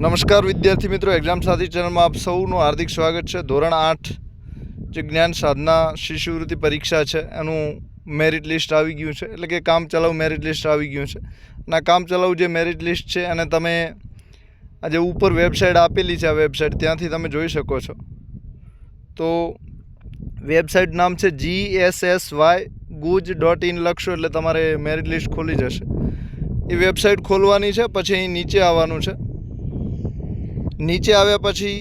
નમસ્કાર વિદ્યાર્થી મિત્રો એક્ઝામ સાથી ચેનલમાં આપ સૌનું હાર્દિક સ્વાગત છે. ધોરણ આઠ જે જ્ઞાન સાધના શિષ્યવૃત્તિ પરીક્ષા છે, એનું મેરિટ લિસ્ટ આવી ગયું છે. એટલે કે કામ ચલાવ મેરિટ લિસ્ટ આવી ગયું છે. અને કામ ચલાવ જે મેરિટ લિસ્ટ છે અને તમે આ જે ઉપર વેબસાઇટ આપેલી છે, આ વેબસાઇટ ત્યાંથી તમે જોઈ શકો છો. તો વેબસાઇટ નામ છે G S S Y guj dot in લખશો, એટલે તમારે મેરિટ લિસ્ટ ખોલી જશે. એ વેબસાઇટ ખોલવાની છે, પછી અહીં નીચે આવવાનું છે. નીચે આવ્યા પછી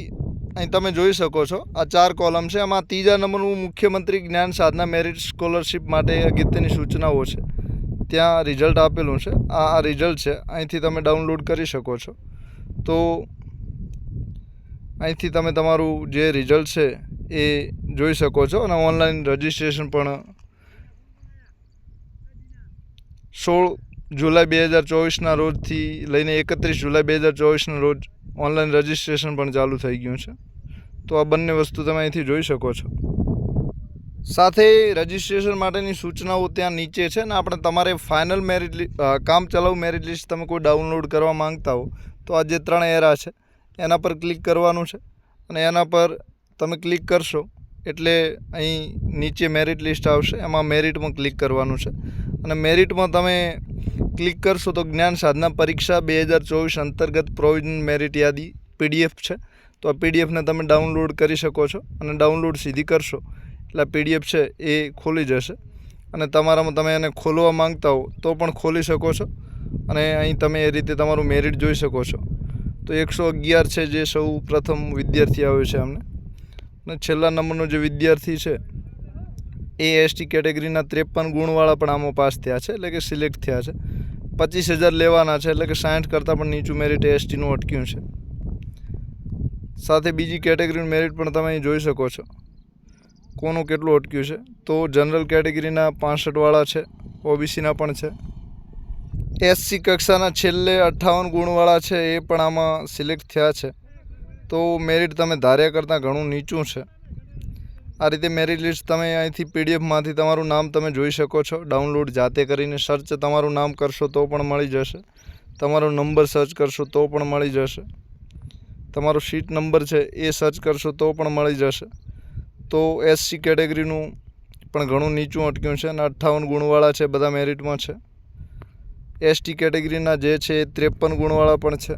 અહીં તમે જોઈ શકો છો, આ ચાર કોલમ છે. આમાં ત્રીજા નંબરનું મુખ્યમંત્રી જ્ઞાન સાધના મેરિટ સ્કોલરશિપ માટે અગત્યની સૂચનાઓ છે. ત્યાં રિઝલ્ટ આપેલું છે. આ આ રિઝલ્ટ છે. અહીંથી તમે ડાઉનલોડ કરી શકો છો. તો અહીંથી તમે તમારું જે રિઝલ્ટ છે એ જોઈ શકો છો અને ઓનલાઈન રજિસ્ટ્રેશન પણ સોળ જુલાઈ બે હજાર ચોવીસના રોજથી લઈને એકત્રીસ જુલાઈ બે હજાર ચોવીસના રોજ ઓનલાઈન રજિસ્ટ્રેશન પણ ચાલુ થઈ ગયું છે. તો આ બંને વસ્તુ તમે અહીંથી જોઈ શકો છો. સાથે રજિસ્ટ્રેશન માટેની સૂચનાઓ ત્યાં નીચે છે ને આપણે તમારે ફાઇનલ મેરિટ કામ ચલાવ મેરિટ લિસ્ટ તમે કોઈ ડાઉનલોડ કરવા માંગતા હો, તો આ જે ત્રણ એરા છે, એના પર ક્લિક કરવાનું છે અને એના પર તમે ક્લિક કરશો એટલે અહીં નીચે મેરિટ લિસ્ટ આવશે, એમાં મેરિટમાં ક્લિક કરવાનું છે. અને મેરિટમાં તમે ક્લિક કરશો તો જ્ઞાન સાધના પરીક્ષા બે હજાર ચોવીસ અંતર્ગત પ્રોવિઝન મેરિટ યાદી પીડીએફ છે. તો આ પીડીએફને તમે ડાઉનલોડ કરી શકો છો અને ડાઉનલોડ સીધી કરશો. એટલે પીડીએફ છે એ ખોલી જશે. અને તમારામાં તમે એને ખોલવા માંગતા હો તો પણ ખોલી શકો છો. અને અહીં તમે એ રીતે તમારું મેરિટ જોઈ શકો છો. તો એકસો અગિયાર છે જે સૌ પ્રથમ વિદ્યાર્થી આવ્યો છે અમને. અને છેલ્લા નંબરનો જે વિદ્યાર્થી છે એ એસટી કેટેગરીના ત્રેપન ગુણવાળા પણ આમાં પાસ થયા છે, એટલે કે સિલેક્ટ થયા છે. પચીસ હજાર લેવાના છે, એટલે કે સાઠ કરતાં પણ નીચું મેરિટ એસટીનું અટક્યું છે. સાથે બીજી કેટેગરીનું મેરિટ પણ તમે અહીં જોઈ શકો છો. કોનું કેટલું અટક્યું છે? તો જનરલ કેટેગરીના પાસઠવાળા છે ઓબીસીના પણ છે. એસસી કક્ષાના છેલ્લે અઠ્ઠાવન ગુણવાળા છે, એ પણ આમાં સિલેક્ટ થયા છે. તો મેરિટ તમે ધાર્યા કરતાં ઘણું નીચું છે. આ રીતે મેરિટ લિસ્ટ તમે અહીંથી પીડીએફમાંથી તમારું નામ તમે જોઈ શકો છો. ડાઉનલોડ જાતે કરીને સર્ચ તમારું નામ કરશો તો પણ મળી જશે. તમારો નંબર સર્ચ કરશો તો પણ મળી જશે. તમારો સીટ નંબર છે એ સર્ચ કરશો તો પણ મળી જશે. તો એસસી કેટેગરીનું પણ ઘણું નીચું અટક્યું છે અને અઠ્ઠાવન ગુણવાળા છે બધા મેરિટમાં છે. એસટી કેટેગરીના જે છે એ ત્રેપન ગુણવાળા પણ છે.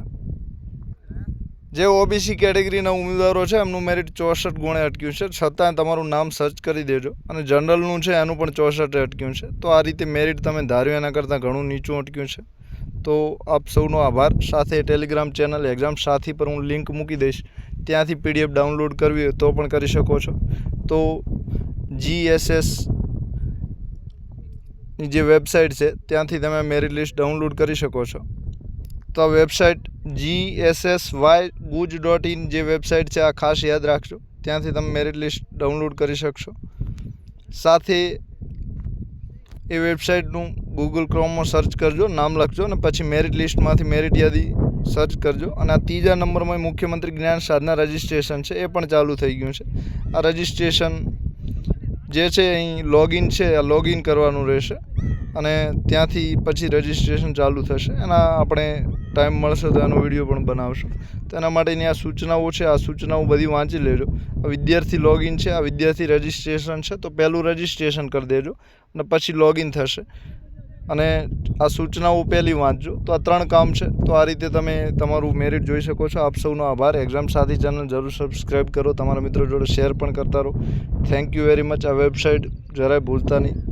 જે ઓબીસી કેટેગરીના ઉમેદવારો છે, એમનું મેરિટ ચોસઠ ગુણે અટક્યું છે. છતાં તમારું નામ સર્ચ કરી દેજો અને જનરલનું છે, એનું પણ ચોસઠે અટક્યું છે. તો આ રીતે મેરિટ તમે ધાર્યું, એના કરતાં ઘણું નીચું અટક્યું છે. તો આપ સૌનો આભાર. સાથે ટેલિગ્રામ ચેનલ એક્ઝામ સાથી પર હું લિંક મૂકી દઈશ. ત્યાંથી પીડીએફ ડાઉનલોડ કરવી હોય તો પણ કરી શકો છો. તો જીએસએસ જે વેબસાઇટ છે, ત્યાંથી તમે મેરિટ લિસ્ટ ડાઉનલોડ કરી શકો છો. તો website G S S Y guj dot in જે વેબસાઇટ છે, આ ખાસ યાદ રાખજો. ત્યાંથી તમે મેરિટ લિસ્ટ ડાઉનલોડ કરી શકશો. સાથે એ વેબસાઇટનું ગૂગલ ક્રોમમાં સર્ચ કરજો, નામ લખજો અને પછી મેરિટ લિસ્ટમાંથી મેરિટ યાદી સર્ચ કરજો. અને આ ત્રીજા નંબરમાં મુખ્યમંત્રી જ્ઞાન સાધના રજિસ્ટ્રેશન છે, એ પણ ચાલુ થઈ ગયું છે. આ રજિસ્ટ્રેશન જે છે અહીં લોગિન છે, આ લોગિન કરવાનું રહેશે. અને ત્યાંથી પછી રજિસ્ટ્રેશન ચાલુ થશે. એના આપણે ટાઈમ મળશે તો એનો વીડિયો પણ બનાવશું. તો એના માટેની આ સૂચનાઓ છે, આ સૂચનાઓ બધી વાંચી લેજો. આ વિદ્યાર્થી લોગિન છે, આ વિદ્યાર્થી રજિસ્ટ્રેશન છે, તો પહેલું રજિસ્ટ્રેશન કરી દેજો અને પછી લોગિન થશે. અને આ સૂચનાઓ પહેલી વાંચજો. તો આ ત્રણ કામ છે. તો આ રીતે તમે તમારું મેરિટ જોઈ શકો છો. આપ સૌનો આભાર. એક્ઝામ સાથી ચેનલ જરૂર સબસ્ક્રાઈબ કરો. તમારા મિત્રો જોડે શેર પણ કરતા રહો. થેન્ક યુ વેરી મચ આ વેબસાઇટ જરાય ભૂલતા નહીં.